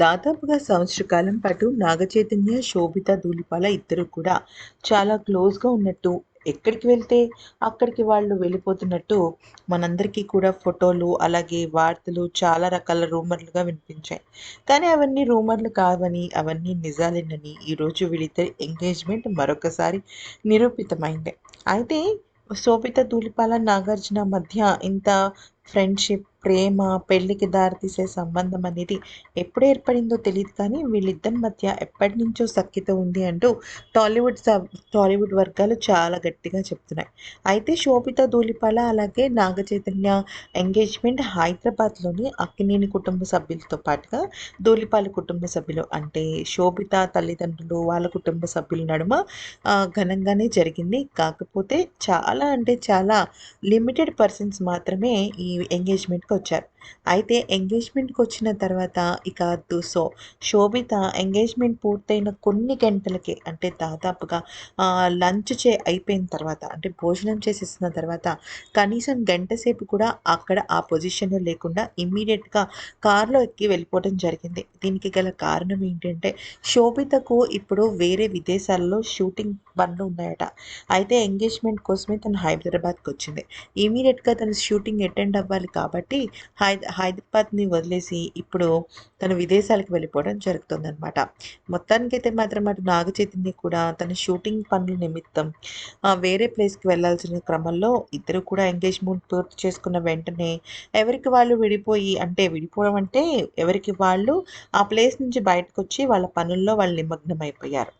దాదాపుగా సంవత్సర కాలం పాటు నాగచైతన్య శోభిత ధూళిపాల ఇద్దరు కూడా చాలా క్లోజ్గా ఉన్నట్టు ఎక్కడికి వెళ్తే అక్కడికి వాళ్ళు వెళ్ళిపోతున్నట్టు మనందరికీ కూడా ఫోటోలు అలాగే వార్తలు చాలా రకాల రూమర్లుగా వినిపించాయి. కానీ అవన్నీ రూమర్లు కావని అవన్నీ నిజాలేనని ఈరోజు వీళ్ళిద్దరి ఎంగేజ్మెంట్ మరొకసారి నిరూపితమైంది. అయితే శోభిత ధూళిపాల నాగార్జున మధ్య ఇంత ఫ్రెండ్షిప్ ప్రేమ పెళ్ళికి దారితీసే సంబంధం అనేది ఎప్పుడు ఏర్పడిందో తెలియదు కానీ వీళ్ళిద్దరి మధ్య ఎప్పటి నుంచో సఖ్యత ఉంది అంటూ టాలీవుడ్ సబ్ టాలీవుడ్ వర్గాలు చాలా గట్టిగా చెప్తున్నాయి. అయితే శోభిత ధూళిపాల అలాగే నాగ చైతన్య ఎంగేజ్మెంట్ హైదరాబాద్లోని అక్కినేని కుటుంబ సభ్యులతో పాటుగా ధూళిపాల కుటుంబ సభ్యులు అంటే శోభిత తల్లిదండ్రులు వాళ్ళ కుటుంబ సభ్యుల నడుమ ఘనంగానే జరిగింది. కాకపోతే చాలా అంటే చాలా లిమిటెడ్ పర్సన్స్ మాత్రమే ఈ ఎంగేజ్మెంట్కి వచ్చారు అయితే ఎంగేజ్మెంట్కి వచ్చిన తర్వాత ఇక దుసో శోభిత ఎంగేజ్మెంట్ పూర్తయిన కొన్ని గంటలకే అంటే దాదాపుగా లంచ్ చే అయిపోయిన తర్వాత అంటే భోజనం చేసేసిన తర్వాత కనీసం గంట సేపు కూడా అక్కడ ఆ పొజిషన్లో లేకుండా ఇమ్మీడియట్గా కారులో ఎక్కి వెళ్ళిపోవడం జరిగింది. దీనికి గల కారణం ఏంటంటే శోభితకు ఇప్పుడు వేరే విదేశాల్లో షూటింగ్ పనులు ఉన్నాయట. అయితే ఎంగేజ్మెంట్ కోసమే తను హైదరాబాద్కి వచ్చింది ఇమీడియట్గా తను షూటింగ్ అటెండ్ అవ్వాలి కాబట్టి హై హైదరాబాద్ని వదిలేసి ఇప్పుడు తను విదేశాలకు వెళ్ళిపోవడం జరుగుతుందనమాట మొత్తానికైతే మాత్రం అటు నాగ చైతన్య కూడా తన షూటింగ్ పనుల నిమిత్తం వేరే ప్లేస్కి వెళ్ళాల్సిన క్రమంలో ఇద్దరు కూడా ఎంగేజ్మెంట్ పూర్తి చేసుకున్న వెంటనే ఎవరికి వాళ్ళు విడిపోయి అంటే విడిపోవడం అంటే ఎవరికి వాళ్ళు ఆ ప్లేస్ నుంచి బయటకు వచ్చి వాళ్ళ పనుల్లో వాళ్ళు నిమగ్నం అయిపోయారు